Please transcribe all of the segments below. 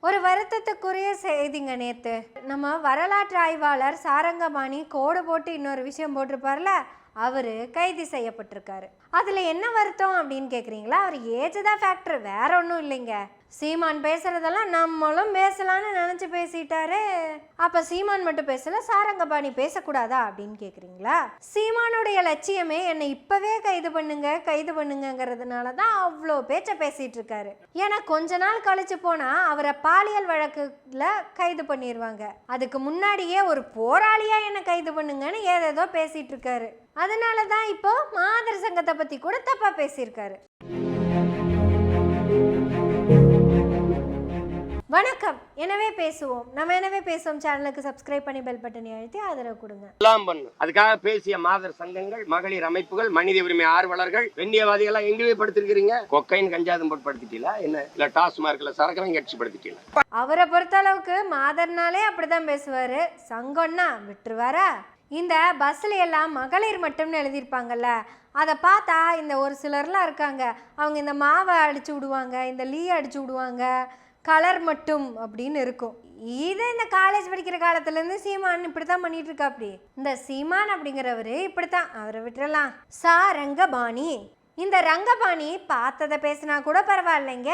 ஒரு வருத்தத்துக்குரிய செய்திங்க நேத்து. நம்ம வரலாற்று ஆய்வாளர் சாரங்கபாணி கோடு போட்டு இன்னொரு விஷயம் போட்டிருப்பார்ல? அவரு கைது செய்யப்பட்டிருக்காரு. அதுல என்ன வருத்தம் அப்படின்னு கேக்குறீங்களா? அவர் ஏஜ் தான் ஃபேக்டர் வேற ஒன்றும் இல்லைங்க. சீமான் பேசுறதெல்லாம் நம்மளும் பேசலான்னு நினச்சி பேசிட்டாரு. அப்போ சீமான் மட்டும் பேசல சாரங்கபாணி பேசக்கூடாதா அப்படின்னு கேட்குறீங்களா சீமானுடைய லட்சியமே என்னை இப்போவே கைது பண்ணுங்க கைது பண்ணுங்கங்கிறதுனால தான் அவ்வளோ பேச்ச பேசிகிட்டு இருக்காரு. ஏன்னா கொஞ்ச நாள் கழிச்சு போனால் அவரை பாலியல் வழக்குல கைது பண்ணிடுவாங்க அதுக்கு முன்னாடியே ஒரு போராளியாக என்னை கைது பண்ணுங்கன்னு ஏதேதோ பேசிகிட்டு இருக்காரு. அதனால தான் இப்போ மாதர் சங்கத்தை பற்றி கூட தப்பாக பேசியிருக்காரு. வணக்கம். எனவே பேசுவோம். நம்ம எனவே பேசுவோம். சேனலுக்கு சப்ஸ்கிரைப் பண்ணி பெல் பட்டனை அழுத்தி ஆதரவு கொடுங்க. எல்லாம் பண்ணும் அதுக்காக பேசிய மாதர் சங்கங்கள் மகளிர் அமைப்புகள் மனித உரிமை ஆர்வலர்கள் வெண்ணியவாதிகள் எங்கேயே படுத்திருக்கிறீங்க? கொக்கைன் கஞ்சாதம் போட்டு படுத்திட்டீங்களா என்ன? இல்ல டாஸ்மார்க்ல சரக்கு வாங்கி அடிச்சு படுத்திட்டீங்களா அவரை பொறுத்த அளவுக்கு மாதர்னாலே அப்படிதான் பேசுவாரு. சங்கம்னா விட்டுருவாரா? இந்த பஸ்ல எல்லாம் மகளிர் மட்டும்னு எழுதியிருப்பாங்கல்ல. அதை பார்த்தா இந்த ஒரு சிலர்லாம் இருக்காங்க. அவங்க இந்த மாவை அடிச்சு விடுவாங்க இந்த லீ அடிச்சு விடுவாங்க. கலர் மட்டும் அப்படின்னு இருக்கும். இது இந்த காலேஜ் படிக்கிற காலத்துலேருந்து சீமான் இப்படி தான் பண்ணிட்டு இருக்காப்படி இந்த சீமான் அப்படிங்கிறவரு இப்படித்தான். அவரை விட்டுறலாம். சா ரங்கபாணி. இந்த ரங்கபாணி பார்த்ததை பேசினா கூட பரவாயில்லைங்க.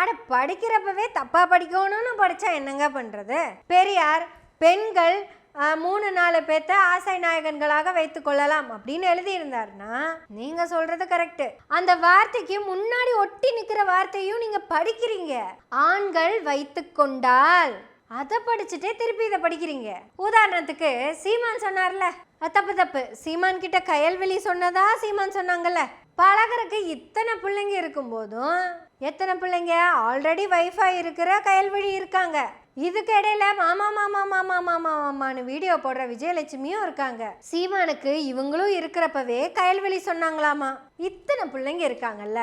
அட படிக்கிறப்பவே தப்பாக படிக்கணும்னு படித்தா என்னங்க பண்ணுறது பெரியார் பெண்கள் மூணு நாலு பேர்த்த ஆசை நாயகன்களாக வைத்து கொள்ளலாம் அப்படின்னு எழுதியிருந்தாருன்னா நீங்க சொல்றது கரெக்டு அந்த வார்த்தைக்கு முன்னாடி ஒட்டி நிக்கிற வார்த்தையும் நீங்க படிக்கிறீங்க. ஆண்கள் வைத்து கொண்டால் அதை படிச்சுட்டே திருப்பி இதை படிக்கிறீங்க. உதாரணத்துக்கு சீமான் சொன்னார்ல தப்பு தப்பு. சீமான் கிட்ட கயல்வெளி சொன்னதா சீமான் சொன்னாங்கல்ல? பழகிறக்கு இத்தனை பிள்ளைங்க இருக்கும்போதும் எத்தனை பிள்ளைங்க? ஆல்ரெடி வைஃபை இருக்கிற கயல்வெளி இருக்காங்க. இதுக்கு இடையில மாமா மாமா மாமா மாமா மாமான்னு வீடியோ போடுற விஜயலட்சுமியும் இருக்காங்க. சீமானுக்கு இவங்களும் இருக்கிறப்பவே கயல்வெளி சொன்னாங்களாமா. இத்தனை பிள்ளைங்க இருக்காங்கல்ல.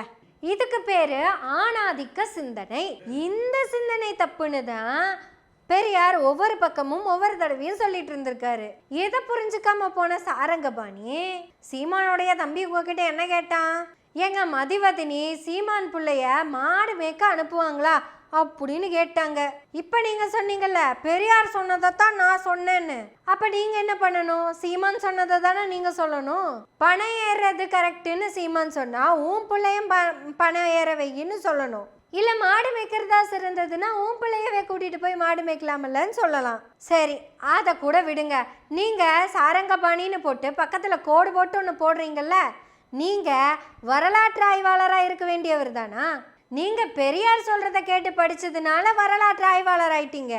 இதுக்கு பேரு ஆணாதிக்க சிந்தனை. இந்த சிந்தனை தப்புன்னு தான் பெரியார் ஒவ்வொரு பக்கமும் ஒவ்வொரு தடவையும் சொல்லிட்டு இருந்திருக்காரு. எதை புரிஞ்சுக்காம போன சாரங்கபாணி? சீமானுடைய தம்பி உங்ககிட்ட என்ன கேட்டான்? ஏங்க மதிவதினி சீமான் பிள்ளைய மாடு மேய்க்க அனுப்புவாங்களா? அப்படின்னு கேட்டாங்க. இப்போ நீங்கள் சொன்னீங்கல்ல பெரியார் சொன்னதை தான் நான் சொன்னேன்னு. அப்போ நீங்கள் என்ன பண்ணணும்? சீமான் சொன்னதை தானே நீங்கள் சொல்லணும்? பணம் ஏறுறது கரெக்டுன்னு சீமான் சொன்னால் உன் பிள்ளையும் ப- பணம் ஏற வையின்னு சொல்லணும். இல்ல மாடு மேய்க்கிறதா சிறந்ததுன்னா உன் பிள்ளையவே கூட்டிட்டு போய் மாடு மேய்க்கலாமில்லன்னு சொல்லலாம். சரி அதை கூட விடுங்க. நீங்க சாரங்கபாணின்னு போட்டு பக்கத்துல கோடு போட்டு ஒன்று போடுறீங்கல்ல நீங்க வரலாற்று ஆய்வாளராக இருக்க வேண்டியவர் தானா? நீங்கள் பெரியார் சொல்கிறத கேட்டு படித்ததுனால வரலாற்று ஆய்வாளர் ஆயிட்டீங்க.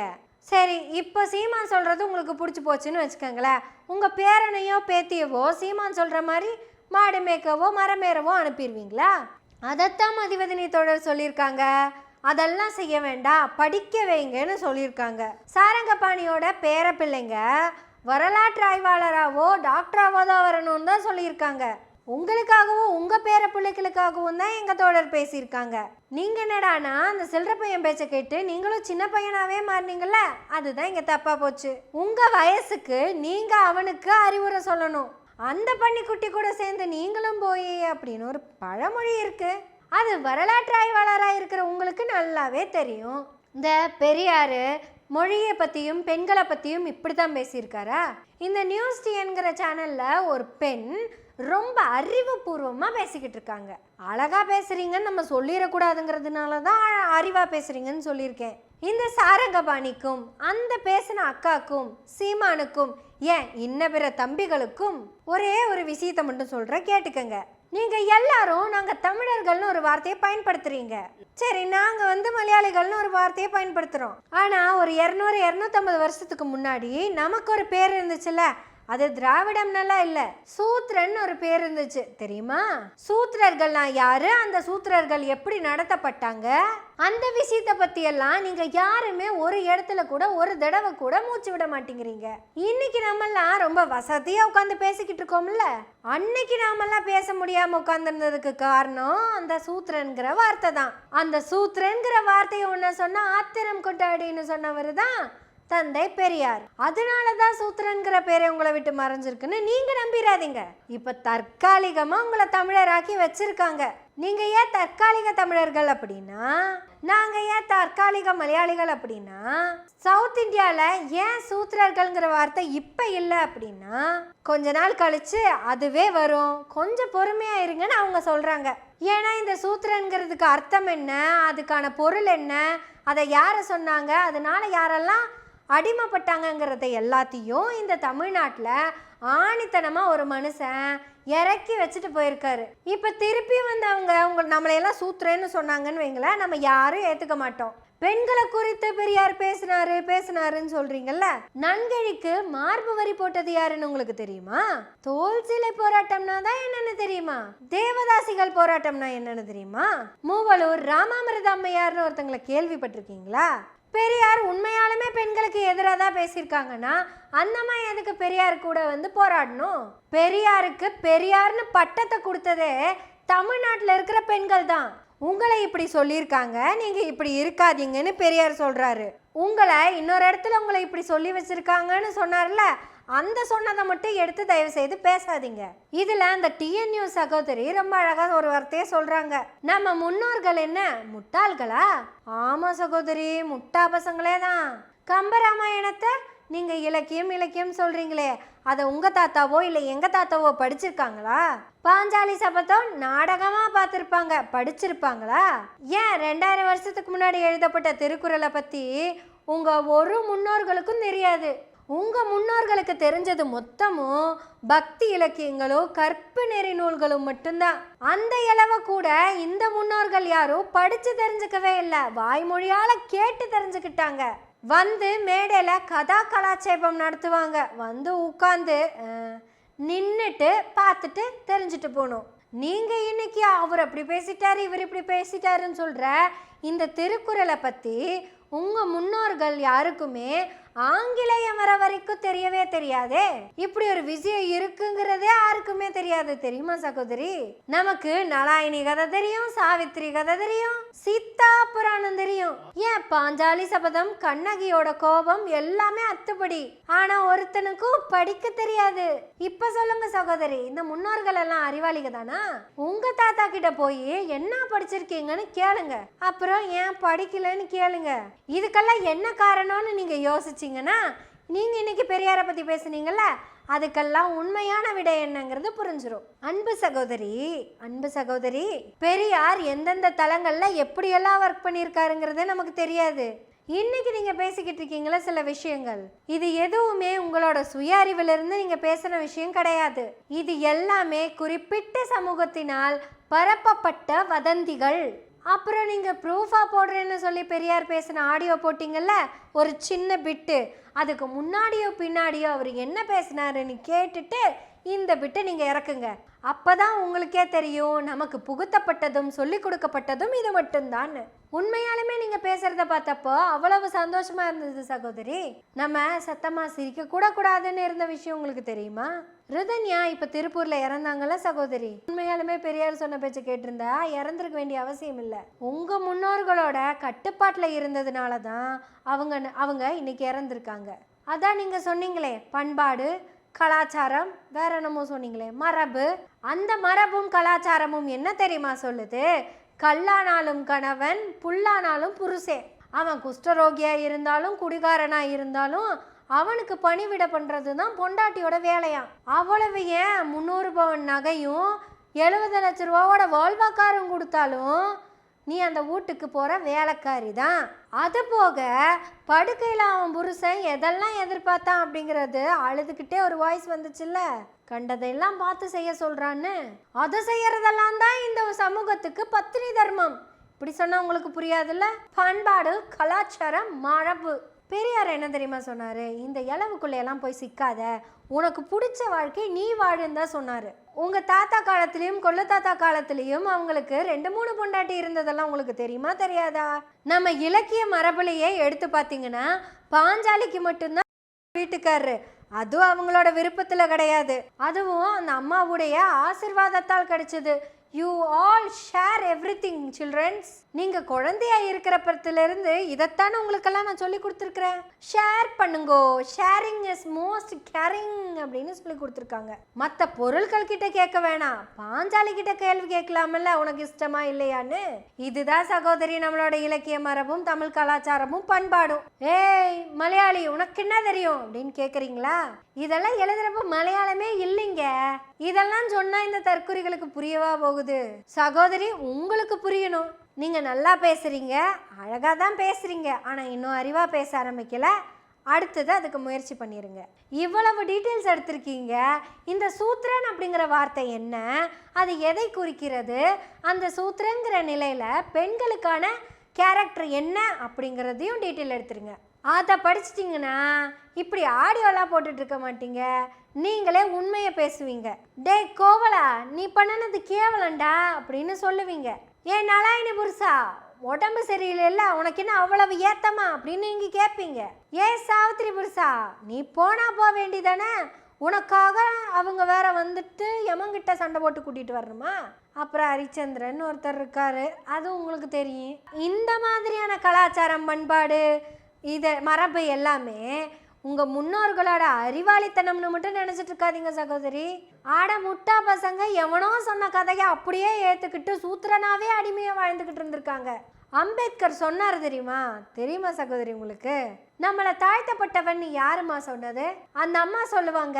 சரி இப்போ சீமான் சொல்கிறது உங்களுக்கு பிடிச்சி போச்சுன்னு வச்சுக்கோங்களேன். உங்கள் பேரனையோ பேத்தியவோ சீமான் சொல்கிற மாதிரி மாடு மேய்க்கவோ மரமேறவோ அனுப்பிடுவீங்களா அதைத்தான் மதிவதினி தொடர் சொல்லியிருக்காங்க. அதெல்லாம் செய்ய வேண்டாம் படிக்க வைங்கன்னு சொல்லியிருக்காங்க. சாரங்கபாணியோட பேர பிள்ளைங்க வரலாற்று ஆய்வாளராகவோ டாக்டராகவோ தான் வரணும்னு தான் சொல்லியிருக்காங்க. உங்களுக்காகவும் உங்கள் பேர பிள்ளைகளுக்காகவும் தான் எங்கள் தோழர் பேசியிருக்காங்க. நீங்கள் என்னடானா அந்த சில்லற பையன் பேச்ச கேட்டு நீங்களும் சின்ன பையனாகவே மாறினீங்கள அதுதான் இங்கே தப்பாக போச்சு. உங்கள் வயசுக்கு நீங்கள் அவனுக்கு அறிவுரை சொல்லணும். அந்த பன்னிக்குட்டி கூட சேர்ந்து நீங்களும் போய் அப்படின்னு ஒரு பழமொழி இருக்கு. அது வரலாற்று ஆய்வாளராக இருக்கிற உங்களுக்கு நல்லாவே தெரியும். இந்த பெரியார் மொழியை பற்றியும் பெண்களை பற்றியும் இப்படி தான் பேசியிருக்காரா? இந்த நியூஸ் டிஎன்கிற சேனலில் ஒரு பெண் ரொம்ப அறிவுபூர்வமாக பேசிக்கிட்டு இருக்காங்க. அழகா பேசுறீங்கன்னு நம்ம சொல்லிடக்கூடாதுங்கிறதுனால தான் அறிவாக பேசுறீங்கன்னு சொல்லியிருக்கேன். இந்த சாரங்கபாணிக்கும் அந்த பேசின அக்காக்கும் சீமானுக்கும் ஏன் இன்ன பிற தம்பிகளுக்கும் ஒரே ஒரு விஷயத்தை மட்டும் சொல்கிறேன் கேட்டுக்கங்க. நீங்கள் எல்லாரும் நாங்கள் தமிழர்கள்னு ஒரு வார்த்தையை பயன்படுத்துறீங்க. சரி நாங்கள் வந்து மலையாளிகள்னு ஒரு வார்த்தையை பயன்படுத்துகிறோம் ஆனால் ஒரு இரநூறு இரநூத்தம்பது வருஷத்துக்கு முன்னாடி நமக்கு ஒரு பேர் இருந்துச்சுல்ல? அது திராவிடம்னெல்லாம் இல்லை. சூத்ரன் ஒரு பேர் இருந்துச்சு. தெரியுமா? சூத்திரர்கள்னா யாரு? அந்த சூத்திரர்கள் எப்படி நடத்தப்பட்டாங்க? அந்த விஷயத்த பத்தி எல்லாம் நீங்க யாருமே ஒரு இடத்துல கூட ஒரு தடவை கூட மூச்சு விட மாட்டேங்கிறீங்க. இன்னைக்கு நம்மெல்லாம் ரொம்ப வசதியா உட்காந்து பேசிக்கிட்டு இருக்கோம்ல. அன்னைக்கு நாமெல்லாம் பேச முடியாம உட்கார்ந்துருந்ததுக்கு காரணம் அந்த சூத்திரன்கிற வார்த்தை தான். அந்த சூத்திரன்கிற வார்த்தையை ஒன்ன சொன்னா ஆத்திரம் கொண்டாடின்னு சொன்னவர் தான் தந்தை பெரியார். அதனால தான் சூத்திரன்கிற பேரை உங்களை விட்டு மறைஞ்சிருக்குன்னு நீங்க நம்பிடாதீங்க இப்ப தற்காலிகமா உங்களை தமிழராக்கி வச்சிருக்காங்க. நீங்க ஏன் தற்காலிக தமிழர்கள் அப்படின்னா நாங்க ஏன் தற்காலிக மலையாளிகள் அப்படின்னா சவுத் இந்தியால ஏன் சூத்திரர்கள்ங்கிற வார்த்தை இப்ப இல்லை அப்படின்னா கொஞ்ச நாள் கழிச்சு அதுவே வரும். கொஞ்சம் பொறுமையா இருங்கன்னு அவங்க சொல்றாங்க. ஏன்னா இந்த சூத்திரங்கிறதுக்கு அர்த்தம் என்ன? அதுக்கான பொருள் என்ன? அதை யாரை சொன்னாங்க? அதனால யாரெல்லாம் அடிமைப்பட்டாங்கங்கிறத எல்லாத்தையும் இந்த தமிழ்நாட்டில் ஆணித்தனமாக ஒரு மனுஷன் இறக்கி வச்சுட்டு போயிருக்காரு. இப்போ திருப்பி வந்து அவங்க அவங்க நம்மளையெல்லாம் சூத்துறேன்னு சொன்னாங்கன்னு வைங்களேன் நம்ம யாரும் ஏற்றுக்க மாட்டோம். பெண்களை குறித்து பெரியார் பேசினாரு பேசினாருன்னு சொல்றீங்கல்ல? நன்கழிக்கு மார்பு வரி போட்டது யாருன்னு உங்களுக்கு தெரியுமா? தோல் சிலை போராட்டம்னா தான் என்னன்னு தெரியுமா? தேவதாசிகள் போராட்டம்னா என்னன்னு தெரியுமா? மூவலூர் ராமாமிரத அம்மையார்னு ஒருத்தங்களை கேள்விப்பட்டிருக்கீங்களா? பெரியார் உண்மையாலுமே பெண்களுக்கு எதிராக தான் பேசியிருக்காங்கன்னா அந்தம்மா எதுக்கு பெரியார் கூட வந்து போராடணும்? பெரியாருக்கு பெரியார்னு பட்டத்தை கொடுத்ததே தமிழ்நாட்டில் இருக்கிற பெண்கள் தான். உங்களை இப்படி சொல்லியிருக்காங்க நீங்கள் இப்படி இருக்காதீங்கன்னு பெரியார் சொல்கிறாரு உங்களை இன்னொரு இடத்துல உங்களை இப்படி சொல்லி வச்சுருக்காங்கன்னு சொன்னார்ல அந்த சொன்னதை மட்டும் எடுத்து தயவு செய்து பேசாதீங்க. இதில் அந்த டிஎன்யூ சகோதரி ரொம்ப அழகாக ஒரு வார்த்தையே சொல்கிறாங்க நம்ம முன்னோர்கள் என்ன? முட்டாள்களா? ஆமாம் சகோதரி முட்டா பசங்களே தான். கம்பராமாயணத்தை நீங்கள் இலக்கியம் இலக்கியம் சொல்கிறீங்களே அதை உங்கள் தாத்தாவோ இல்லை எங்கள் தாத்தாவோ படிச்சிருக்காங்களா? பாஞ்சாலி சபதம் நாடகமாக பார்த்துருப்பாங்க. படிச்சிருப்பாங்களா? ஏன் ரெண்டாயிரம் வருஷத்துக்கு முன்னாடி எழுதப்பட்ட திருக்குறளை பற்றி உங்கள் ஒரு முன்னோர்களுக்கும் தெரியாது. உங்கள் முன்னோர்களுக்கு தெரிஞ்சது மொத்தமும் பக்தி இலக்கியங்களும் கற்பு நெறி நூல்களும் மட்டும்தான். அந்த இளவை கூட இந்த முன்னோர்கள் யாரும் படித்து தெரிஞ்சுக்கவே இல்லை. வாய்மொழியால் கேட்டு தெரிஞ்சுக்கிட்டாங்க. வந்து மேடையில் கதா கலாட்சேபம் நடத்துவாங்க. வந்து உட்காந்து நின்றுட்டு பார்த்துட்டு தெரிஞ்சுட்டு போகணும் நீங்கள் இன்னைக்கு அவர் அப்படி பேசிட்டாரு இவர் இப்படி பேசிட்டாருன்னு சொல்கிற இந்த திருக்குறளை பற்றி உங்கள் முன்னோர்கள் யாருக்குமே ஆங்கிலேயம் வர வரைக்கும் தெரியவே தெரியாதே. இப்படி ஒரு விஷயம் இருக்குங்கிறதே யாருக்குமே தெரியாது தெரியுமா சகோதரி? நமக்கு நலாயினி கதை தெரியும் சாவித்திரி கதை தெரியும் சீதா புராணம் தெரியும். ஏன் பாஞ்சாலி சபதம் கண்ணகியோட கோபம் எல்லாமே அத்துப்படி. ஆனா ஒருத்தனுக்கும் படிக்க தெரியாது. இப்ப சொல்லுங்க சகோதரி இந்த முன்னோர்கள் எல்லாம் அறிவாளிக தானா? உங்க தாத்தா கிட்ட போய் என்ன படிச்சிருக்கீங்கன்னு கேளுங்க. அப்புறம் ஏன் படிக்கலன்னு கேளுங்க. இதுக்கெல்லாம் என்ன காரணம்னு நீங்க யோசிச்சீங்கன்னா நீங்க இன்னைக்கு பெரியாரை பத்தி பேசுனீங்கல்ல அதுக்கெல்லாம் உண்மையான விடை என்னங்கிறது புரிஞ்சிடும் அன்பு சகோதரி அன்பு சகோதரி பெரியார் எந்தெந்த தளங்களில் எப்படியெல்லாம் ஒர்க் பண்ணியிருக்காருங்கிறது நமக்கு தெரியாது. இன்னைக்கு நீங்க பேசிக்கிட்டு இருக்கீங்களா சில விஷயங்கள். இது எதுவுமே உங்களோட சுய அறிவிலிருந்து நீங்க பேசின விஷயம் கிடையாது. இது எல்லாமே குறிப்பிட்ட சமூகத்தினால் பரப்பப்பட்ட வதந்திகள். அப்புறம் நீங்கள் ப்ரூஃபாக போடுறேன்னு சொல்லி பெரியார் பேசின ஆடியோ போட்டிங்கல்ல ஒரு சின்ன பிட்டு அதுக்கு முன்னாடியோ பின்னாடியோ அவர் என்ன பேசினாருன்னு கேட்டுட்டு இந்த பிட்டை நீங்கள் இறக்குங்க. அப்போ தான் உங்களுக்கே தெரியும் நமக்கு புகுத்தப்பட்டதும் சொல்லி கொடுக்கப்பட்டதும் இது மட்டும்தான். உண்மையாலுமே நீங்கள் பேசுகிறத பார்த்தப்போ அவ்வளவு சந்தோஷமா இருந்தது சகோதரி. நம்ம சத்தமாக சிரிக்க கூட கூடாதுன்னு இருந்த விஷயம் உங்களுக்கு தெரியுமா? ரிதன்யா இப்போ திருப்பூரில் இறந்தாங்கல்ல சகோதரி. உண்மையாலுமே பெரியார் சொன்ன பேச்சு கேட்டிருந்தா இறந்துருக்க வேண்டிய அவசியம் இல்லை. உங்கள் முன்னோர்களோட கட்டுப்பாட்டில் இருந்ததுனால தான் அவங்க அவங்க இன்னைக்கு இறந்துருக்காங்க. அதான் நீங்கள் சொன்னீங்களே பண்பாடு கலாச்சாரம் வேற என்னமோ சொன்னீங்களே மரபு. அந்த மரபும் கலாச்சாரமும் என்ன தெரியுமா சொல்லுது? கல்லானாலும் கணவன் புல்லானாலும் புருஷே. அவன் குஷ்டரோகியாக இருந்தாலும் குடிகாரனாக இருந்தாலும் அவனுக்கு பணிவிட பண்ணுறது தான் பொண்டாட்டியோட வேலையாம் அவ்வளவு ஏன் முந்நூறு பவன் நகையும் எழுபது லட்ச ரூபாவோட வால்வாக்காரும் கொடுத்தாலும் நீ அந்த வீட்டுக்கு போகிற வேலைக்காரி தான் அது போக படுக்கையில் அவன் புருஷன் எதெல்லாம் எதிர்பார்த்தான் அப்படிங்கிறது அழுதுகிட்டே ஒரு வாய்ஸ் வந்துச்சுல்ல? கண்டதையெல்லாம் பார்த்து செய்ய சொல்கிறான்னு அதை செய்யறதெல்லாம் தான் இந்த சமூகத்துக்கு பத்தினி தர்மம். இப்படி சொன்னால் உங்களுக்கு புரியாதுல்ல? பண்பாடு கலாச்சாரம் மரபு. பெரியார் என்ன தெரியுமா சொன்னார்? இந்த இளவுக்குள்ளையெல்லாம் போய் சிக்காத. உனக்கு பிடிச்ச வாழ்க்கை நீ வாழுன்னு தான் சொன்னார். உங்கள் தாத்தா காலத்துலேயும் கொள்ள தாத்தா காலத்துலேயும் அவங்களுக்கு ரெண்டு மூணு பொண்டாட்டி இருந்ததெல்லாம் உங்களுக்கு தெரியுமா தெரியாதா? நம்ம இலக்கிய மரபுலையே எடுத்து பார்த்தீங்கன்னா பாஞ்சாலிக்கு மட்டும்தான் வீட்டுக்காரரு. அதுவும் அவங்களோட விருப்பத்தில் கிடையாது. அதுவும் அந்த அம்மாவுடைய ஆசிர்வாதத்தால் கிடைச்சது. You all share everything children's நீங்கள் குழந்தையா இருக்கிறப்பத்துலேருந்து இதைத்தானே உங்களுக்கெல்லாம் நான் சொல்லி கொடுத்துருக்குறேன். ஷேர் பண்ணுங்கோ. ஷேரிங் இஸ் மோஸ்ட் கேரிங் அப்படின்னு சொல்லி கொடுத்துருக்காங்க. மற்ற பொருட்கள் கிட்ட கேட்க வேணாம். பாஞ்சாலி கிட்ட கேள்வி கேட்கலாமல்ல. உனக்கு இஷ்டமா இல்லையான்னு? இதுதான் சகோதரி நம்மளோட இலக்கிய மரபும் தமிழ் கலாச்சாரமும் பண்பாடும். ஏய் மலையாளி உனக்கு என்ன தெரியும்? அப்படின்னு கேட்குறீங்களா இதெல்லாம் எழுதுறப்ப மலையாளமே இல்லைங்க. இதெல்லாம் சொன்னா இந்த தற்குறிகளுக்கு புரியவா போகுது? சகோதரி உங்களுக்கு புரியணும். நீங்கள் நல்லா பேசுகிறீங்க அழகாக தான் பேசுகிறீங்க ஆனால் இன்னும் அறிவாக பேச ஆரம்பிக்கல. அடுத்தது அதுக்கு முயற்சி பண்ணிருங்க. இவ்வளவு டீட்டெயில்ஸ் எடுத்திருக்கீங்க. இந்த சூத்திரன் அப்படிங்கிற வார்த்தை என்ன? அது எதை குறிக்கிறது? அந்த சூத்திரங்கிற நிலையில் பெண்களுக்கான கேரக்டர் என்ன அப்படிங்கிறதையும் டீட்டெயில் எடுத்துருங்க. அதை படிச்சிட்டிங்கன்னா இப்படி ஆடியோலாம் போட்டுட்டு இருக்க மாட்டீங்க. நீங்களே உண்மையை பேசுவீங்க. டேய் கோவலா நீ பண்ணனது கேவலண்டா அப்படின்னு சொல்லுவீங்க. ஏன் நலாயினி புருஷா உடம்பு சரியில்லைல்ல உனக்கு என்ன அவ்வளவு ஏத்தமா அப்படின்னு நீங்க கேட்பீங்க ஏன் சாவித்திரி புருஷா நீ போனா போக வேண்டிதானே உனக்காக அவங்க வேற வந்துட்டு எமங்கிட்ட சண்டை போட்டு கூட்டிட்டு வரணுமா? அப்புறம் ஹரிச்சந்திரன் ஒருத்தர் இருக்காரு. அது உங்களுக்கு தெரியும். இந்த மாதிரியான கலாச்சாரம் பண்பாடு இதை மரபு எல்லாமே உங்க முன்னோர்களோட அறிவாளித்தனம்னு மட்டும் நினைச்சிட்டு இருக்காதீங்க சகோதரி. ஆட முட்டா பசங்க எவனோ சொன்ன கதையை அப்படியே ஏத்துக்கிட்டு சூத்திரனாவே அடிமையாக வாழ்ந்துகிட்டு இருந்திருக்காங்க. அம்பேத்கர் சொன்னார் தெரியுமா? தெரியுமா சகோதரி உங்களுக்கு? நம்மளை தாழ்த்தப்பட்டவன் யாருமா சொன்னது? அந்த அம்மா சொல்லுவாங்க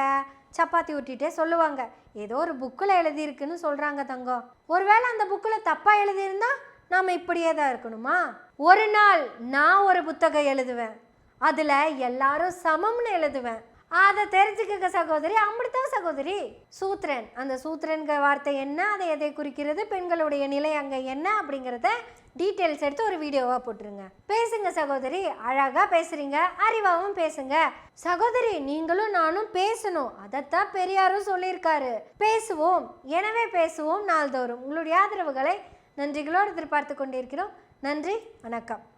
சப்பாத்தி ஊட்டிட்டே சொல்லுவாங்க. ஏதோ ஒரு புக்கில் எழுதியிருக்குன்னு சொல்றாங்க தங்கம். ஒருவேளை அந்த புக்கில் தப்பா எழுதியிருந்தா நாம இப்படியே தான் இருக்கணுமா? ஒரு நாள் நான் ஒரு புத்தகம் எழுதுவேன். அதுல எல்லாரும் சமம்னு எழுதுவேன். அதை தெரிஞ்சுக்கங்க சகோதரி. அப்படித்தான் சகோதரி. சூத்திரன் அந்த சூத்திரன்கிற வார்த்தை என்ன? அதை எதை குறிக்கிறது? பெண்களுடைய நிலை அங்கே என்ன? அப்படிங்கிறத டீட்டெயில்ஸ் எடுத்து ஒரு வீடியோவாக போட்டுருங்க. பேசுங்க சகோதரி. அழகாக பேசுறீங்க. அறிவாவும் பேசுங்க. சகோதரி நீங்களும் நானும் பேசணும். அதைத்தான் பெரியாரும் சொல்லியிருக்காரு. பேசுவோம். எனவே பேசுவோம் நாள்தோறும். உங்களுடைய ஆதரவுகளை நன்றிகளோடு எதிர்பார்த்து கொண்டிருக்கிறோம். நன்றி. வணக்கம்.